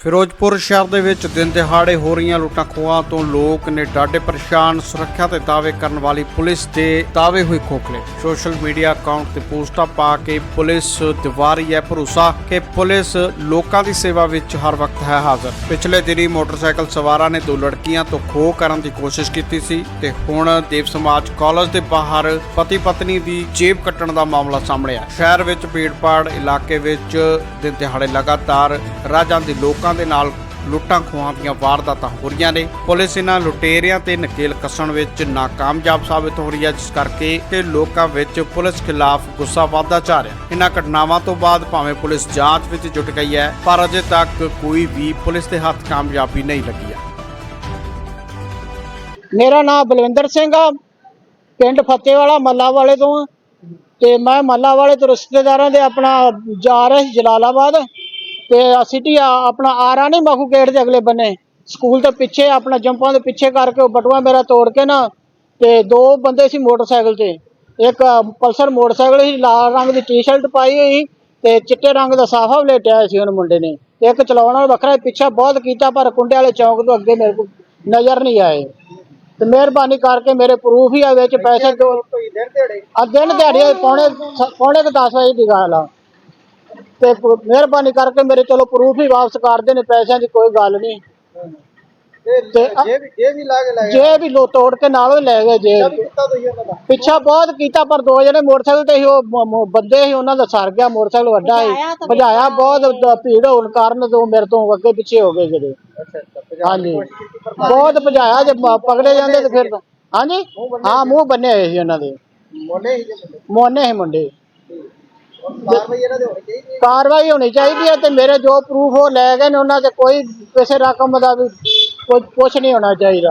ਫਿਰੋਜ਼ਪੁਰ ਸ਼ਹਿਰ ਦੇ ਵਿੱਚ ਦਿਨ ਦਿਹਾੜੇ ਹੋ ਰਹੀਆਂ ਲੁੱਟਾਂ ਖੋਹਾਂ ਤੋਂ ਲੋਕ ਨੇ ਡਾਢੇ ਪਰੇਸ਼ਾਨ, ਸੁਰੱਖਿਆ ਤੇ ਦਾਅਵੇ ਕਰਨ ਵਾਲੀ ਪੁਲਿਸ ਦੇ ਦਾਅਵੇ ਹੋਏ ਖੋਖਲੇ। ਸੋਸ਼ਲ ਮੀਡੀਆ ਅਕਾਊਂਟ ਤੇ ਪੋਸਟਾਂ ਪਾ ਕੇ ਪੁਲਿਸ ਦਿਵਾਰੀ ਹੈ ਭਰੋਸਾ ਕਿ ਪੁਲਿਸ ਲੋਕਾਂ ਦੀ ਸੇਵਾ ਵਿੱਚ ਹਰ ਵਕਤ ਹੈ ਹਾਜ਼ਰ। ਪਿਛਲੇ ਦਿਨੀ ਮੋਟਰਸਾਈਕਲ ਸਵਾਰਾਂ ਨੇ ਦੋ ਲੜਕੀਆਂ ਤੋਂ ਖੋਹ ਕਰਨ ਦੀ ਕੋਸ਼ਿਸ਼ ਕੀਤੀ ਸੀ ਤੇ ਹੁਣ ਦੇਵ ਸਮਾਜ ਕਾਲਜ ਦੇ ਬਾਹਰ ਪਤੀ ਪਤਨੀ ਦੀ ਜੇਬ ਕੱਟਣ ਦਾ ਮਾਮਲਾ ਸਾਹਮਣੇ ਆ ਸ਼ਹਿਰ ਵਿੱਚ ਭੀੜਪਾੜ ਇਲਾਕੇ ਵਿੱਚ ਦਿਨ ਦਿਹਾੜੇ ਲਗਾਤਾਰ ਰਾਜਾਂ ਦੇ ਲੋਕ ਦੇ ਨਾਲ ਲੁੱਟਾਂ ਖੋਹਾਂ ਦੀਆਂ ਵਾਰਦਾਤਾਂ ਹੋ ਰਹੀਆਂ ਨੇ। ਪੁਲਿਸ ਇਹਨਾਂ ਲੁਟੇਰਿਆਂ ਤੇ ਨਕੇਲ ਕੱਸਣ ਵਿੱਚ ਨਾਕਾਮਯਾਬ ਸਾਬਿਤ ਹੋ ਰਹੀ ਹੈ, ਜਿਸ ਕਰਕੇ ਕਿ ਲੋਕਾਂ ਵਿੱਚ ਪੁਲਿਸ ਖਿਲਾਫ ਗੁੱਸਾ ਵਧਦਾ ਜਾ ਰਿਹਾ। ਇਹਨਾਂ ਘਟਨਾਵਾਂ ਤੋਂ ਬਾਅਦ ਭਾਵੇਂ ਪੁਲਿਸ ਜਾਂਚ ਵਿੱਚ ਜੁਟ ਗਈ ਹੈ, ਪਰ ਅਜੇ ਤੱਕ ਕੋਈ ਵੀ ਪੁਲਿਸ ਦੇ ਹੱਥ ਕਾਮਯਾਬੀ ਨਹੀਂ ਲੱਗੀ ਹੈ। ਮੇਰਾ ਨਾਮ ਬਲਵਿੰਦਰ ਸਿੰਘ ਆ। ਪਿੰਡ ਫਤਿਹਵਾਲਾ ਮੱਲਾ ਵਾਲੇ ਤੋਂ ਤੇ ਮੈਂ ਮੱਲਾ ਵਾਲੇ ਤੋਂ ਰਿਸ਼ਤੇਦਾਰਾਂ ਦੇ ਆਪਣਾ ਜਾ ਰਿਹਾ ਸੀ ਜਲਾਲਾਬਾਦ। ਤੇ ਸਿਟੀ ਆਪਣਾ ਆਰਾ ਨਹੀਂ ਮਖੂ ਗੇਟ ਦੇ ਅਗਲੇ ਬੰਨੇ। ਸਕੂਲ ਤੋਂ ਪਿੱਛੇ ਆਪਣਾ ਜੰਪਾਂ ਦੇ ਪਿੱਛੇ ਕਰਕੇ ਉਹ ਬਟੂਆ ਮੇਰਾ ਤੋੜ ਕੇ ਨਾ ਤੇ ਦੋ ਬੰਦੇ ਸੀ ਮੋਟਰਸਾਈਕਲ ਤੇ। ਇੱਕ ਪਲਸਰ ਮੋਟਰਸਾਈਕਲ ਸੀ ਲਾਲ ਰੰਗ ਦੀ ਟੀ-ਸ਼ਰਟ ਪਾਈ ਹੋਈ ਤੇ ਚਿੱਟੇ ਰੰਗ ਦਾ ਸਾਫਾ ਲੇਟਿਆ ਹੋਇਆ ਸੀ ਉਹਨ ਮੁੰਡੇ ਨੇ। ਤੇ ਇੱਕ ਚਲਾਉਣ ਵਾਲਾ ਵੱਖਰਾ ਪਿੱਛਾ ਬਹੁਤ ਕੀਤਾ ਪਰ ਕੁੰਡੇ ਵਾਲੇ ਚੌਂਕ ਤੋਂ ਅੱਗੇ ਮੇਰੇ ਕੋਲ ਨਜ਼ਰ ਨਹੀਂ ਆਏ। ਤੇ ਮਿਹਰਬਾਨੀ ਕਰਕੇ ਮੇਰੇ ਪ੍ਰੂਫ ਹੀ ਆ ਵਿੱਚ ਪੈਸੇ ਦੋ ਆ ਦਿਨ ਦਿਹਾੜੇ? ਪੌਣੇ ਪੌਣੇ ਕੁ 10 ਵਜੇ ਦੀ ਗੱਲ ਆ। ਤੇ ਮਿਹਰਬਾਨੀ ਕਰਕੇ ਮੇਰੇ ਚਲੋ ਪ੍ਰੂਫ ਹੀ ਵਾਪਸ ਕਰ ਦੇਣੇ ਪੈਸਿਆਂ ਦੀ ਕੋਈ ਗੱਲ ਨਹੀਂ। ਤੇ ਜੇ ਵੀ ਜੇ ਵੀ ਲਾ ਕੇ ਲੈ ਜੇ ਵੀ ਲੋ ਤੋੜ ਕੇ ਨਾਲੋਂ ਹੀ ਲੈ ਗਏ ਜੇ। ਪਿੱਛਾ ਬਹੁਤ ਕੀਤਾ ਪਰ ਦੋ ਜਣੇ ਮੋਟਰਸਾਈਕਲ ਤੇ ਸੀ ਉਹ ਬੰਦੇ ਸੀ ਉਹਨਾਂ ਦਾ ਸਰ ਗਿਆ ਮੋਟਰਸਾਈਕਲ ਵੱਡਾ ਸੀ। ਭਜਾਇਆ ਬਹੁਤ ਭੀੜ ਹੋਣ ਕਾਰਨ ਤੋਂ ਮੇਰੇ ਤੋਂ ਅੱਗੇ ਪਿੱਛੇ ਹੋ ਗਏ ਜਿਹੜੇ। ਅੱਛਾ ਅੱਛਾ ਹਾਂਜੀ। ਬਹੁਤ ਭਜਾਇਆ ਜੇ ਪਕੜੇ ਜਾਂਦੇ ਤੇ ਫਿਰ ਹਾਂਜੀ? ਹਾਂ ਮੂੰਹ ਬੰਨੇ ਹੋਏ ਸੀ ਉਹਨਾਂ ਦੇ। ਮੋਨੇ ਹੀ ਮੁੰਡੇ। ਕਾਰਵਾਈ ਇਹਨਾਂ ਦੇ ਹੋਣੀ ਚਾਹੀਦੀ ਹੈ। ਕਾਰਵਾਈ ਹੋਣੀ ਚਾਹੀਦੀ ਹੈ ਤੇ ਮੇਰੇ ਜੋ ਪ੍ਰੂਫ ਉਹ ਲੈ ਗਏ ਨੇ ਉਹਨਾਂ ਤੇ ਕੋਈ ਕਿਸੇ ਰਕਮ ਦਾ ਵੀ ਕੋਈ ਕੁਝ ਨਹੀਂ ਹੋਣਾ ਚਾਹੀਦਾ।